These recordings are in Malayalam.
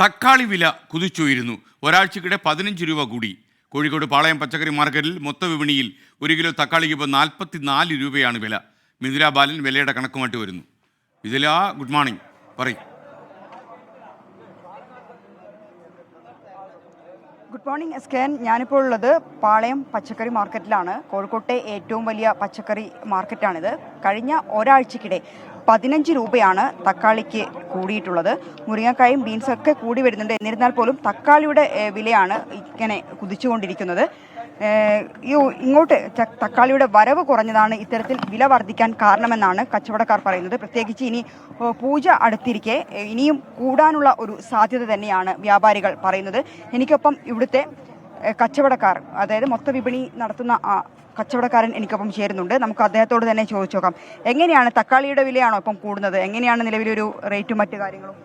തക്കാളി വില കുതിച്ചുയരുന്നു. ഒരാഴ്ചക്കിടെ പതിനഞ്ച് രൂപ കൂടി. കോഴിക്കോട് പാളയം പച്ചക്കറി മാർക്കറ്റിൽ മൊത്ത വിപണിയിൽ ഒരു കിലോ തക്കാളിക്ക് ഇപ്പോൾ നാൽപ്പത്തി നാല് രൂപയാണ് വില. മിഥുല ബാലൻ വിലയുടെ കണക്കുമായിട്ട് വരുന്നു. മിഥുല ഗുഡ് മോർണിംഗ് പറയും. ഗുഡ് മോർണിംഗ് എസ് കെ ഞാനിപ്പോൾ ഉള്ളത് പാളയം പച്ചക്കറി മാർക്കറ്റിലാണ്. കോഴിക്കോട്ടെ ഏറ്റവും വലിയ പച്ചക്കറി മാർക്കറ്റാണിത്. കഴിഞ്ഞ ഒരാഴ്ചക്കിടെ പതിനഞ്ച് രൂപയാണ് തക്കാളിക്ക് കൂടിയിട്ടുള്ളത്. മുരിങ്ങക്കായും ബീൻസൊക്കെ കൂടി വരുന്നുണ്ട്. എന്നിരുന്നാൽ പോലും തക്കാളിയുടെ വിലയാണ് ഇങ്ങനെ കുതിച്ചുകൊണ്ടിരിക്കുന്നത്. ഈ ഇങ്ങോട്ട് തക്കാളിയുടെ വരവ് കുറഞ്ഞതാണ് ഇത്തരത്തിൽ വില വർദ്ധിക്കാൻ കാരണമെന്നാണ് കച്ചവടക്കാർ പറയുന്നത്. പ്രത്യേകിച്ച് ഇനി പൂജ അടുത്തിരിക്കെ ഇനിയും കൂടാനുള്ള ഒരു സാധ്യത തന്നെയാണ് വ്യാപാരികൾ പറയുന്നത്. എനിക്കൊപ്പം ഇവിടുത്തെ കച്ചവടക്കാർ അതായത് മൊത്ത വിപണി നടത്തുന്ന കച്ചവടക്കാരൻ എനിക്കൊപ്പം ചേരുന്നുണ്ട്. നമുക്ക് അദ്ദേഹത്തോട് തന്നെ ചോദിച്ചോക്കാം. എങ്ങനെയാണ് തക്കാളിയുടെ വിലയാണോ ഇപ്പം കൂടുന്നത്? എങ്ങനെയാണ് നിലവിലൊരു റേറ്റും മറ്റു കാര്യങ്ങളും?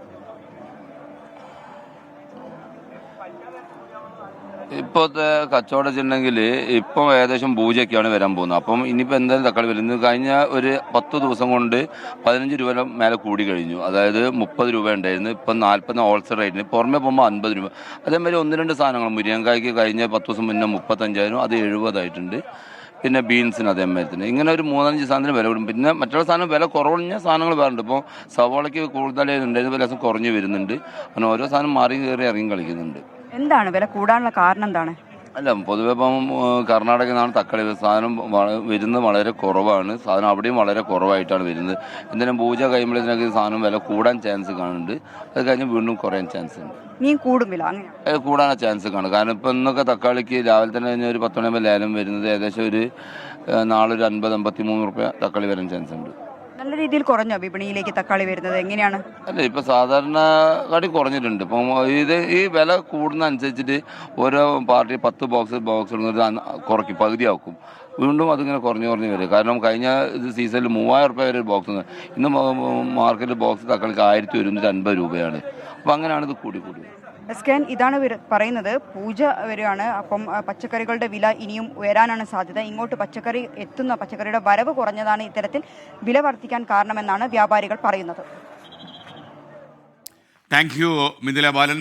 ഇപ്പോഴത്തെ കച്ചവടം വെച്ചിട്ടുണ്ടെങ്കിൽ ഇപ്പം ഏകദേശം പൂജയൊക്കെയാണ് വരാൻ പോകുന്നത്. അപ്പം ഇനിയിപ്പോൾ എന്തായാലും തക്കാളി വരുന്നത് കഴിഞ്ഞ ഒരു പത്ത് ദിവസം കൊണ്ട് പതിനഞ്ച് രൂപ മേലെ കൂടി കഴിഞ്ഞു. അതായത് മുപ്പത് രൂപ ഉണ്ടായിരുന്നു. ഇപ്പം നാൽപ്പത് ഹോൾസെയിൽ റേറ്റിന് പുറമെ പോകുമ്പോൾ അൻപത് രൂപ. അതേമാതിരി ഒന്ന് രണ്ട് സാധനങ്ങൾ മുരിയങ്കായ്ക്ക് കഴിഞ്ഞ പത്ത് ദിവസം മുന്നേ മുപ്പത്തഞ്ചായിരുന്നു അത് എഴുപതായിട്ടുണ്ട്. പിന്നെ ബീൻസിന് അതേമാതിരി തന്നെ. ഇങ്ങനെ ഒരു മൂന്നഞ്ച് സാധനത്തിന് വില കൂടും. പിന്നെ മറ്റുള്ള സാധനം വില കുറഞ്ഞ സാധനങ്ങൾ വേറുണ്ട് ഇപ്പോൾ സവാളയ്ക്ക് കൂടുതലായിട്ടുണ്ടായിരുന്നു ഇപ്പോൾ വില കുറഞ്ഞ് വരുന്നുണ്ട്. അങ്ങനെ ഓരോ സാധനം മാറി കയറി ഇറങ്ങി കളിക്കുന്നുണ്ട്. എന്താണ് വില കൂടാനുള്ള കാരണം എന്താണ്? അല്ല പൊതുവെ ഇപ്പം കർണാടകയിൽ നിന്നാണ് തക്കാളി സാധനം വരുന്നത് വളരെ കുറവാണ്. സാധനം അവിടെയും വളരെ കുറവായിട്ടാണ് വരുന്നത്. എന്തായാലും പൂജ കഴിയുമ്പോഴത്തേക്ക് സാധനം വില കൂടാൻ ചാൻസ് കാണുന്നുണ്ട്. അത് കഴിഞ്ഞ് വീണ്ടും കുറയാൻ ചാൻസ് ഉണ്ട്. നീ കൂടുമില്ല അങ്ങനെ കൂടാൻ ചാൻസ് കാണും. കാരണം ഇപ്പം ഇന്നൊക്കെ തക്കാളിക്ക് രാവിലെ തന്നെ കഴിഞ്ഞാൽ ഒരു പത്ത് മണിയാകുമ്പോൾ ലേലം വരുന്നത് ഏകദേശം ഒരു നാളൊരു അൻപത് അമ്പത്തി മൂന്ന് റുപ്യ തക്കാളി വരാൻ ചാൻസ് ഉണ്ട്. നല്ല രീതിയിൽ കുറഞ്ഞോ വിപണിയിലേക്ക് തക്കാളി വരുന്നത്? എങ്ങനെയാണ്? അല്ല ഇപ്പൊ സാധാരണ കാട്ടി കുറഞ്ഞിട്ടുണ്ട്. ഇപ്പം ഇത് ഈ വില കൂടുന്ന അനുസരിച്ചിട്ട് ഓരോ പാർട്ടി പത്ത് ബോക്സ് ബോക്സ് കുറയ്ക്കും പകുതിയാക്കും. വീണ്ടും അതിങ്ങനെ കുറഞ്ഞു കുറഞ്ഞു വരും. കാരണം കഴിഞ്ഞ സീസണിൽ മൂവായിരം റുപ്യ വരെ ഒരു ബോക്സ് ഇന്ന് മാർക്കറ്റിൽ ബോക്സ് തക്കാളിക്ക് ആയിരത്തി ഒരുന്നൂറ്റി അൻപത് രൂപയാണ്. അപ്പം അങ്ങനെയാണ് ഇത് കൂടി കൂടി. എസ്കേൻ ഇതാണ് പറയുന്നത്. പൂജ വരികയാണ്. അപ്പം പച്ചക്കറികളുടെ വില ഇനിയും ഉയരാനാണ് സാധ്യത. ഇങ്ങോട്ട് പച്ചക്കറി എത്തുന്ന പച്ചക്കറിയുടെ വരവ് കുറഞ്ഞതാണ് ഇത്തരത്തിൽ വില വർദ്ധിക്കാൻ കാരണമെന്നാണ് വ്യാപാരികൾ പറയുന്നത്. Thank you Mithula Balan.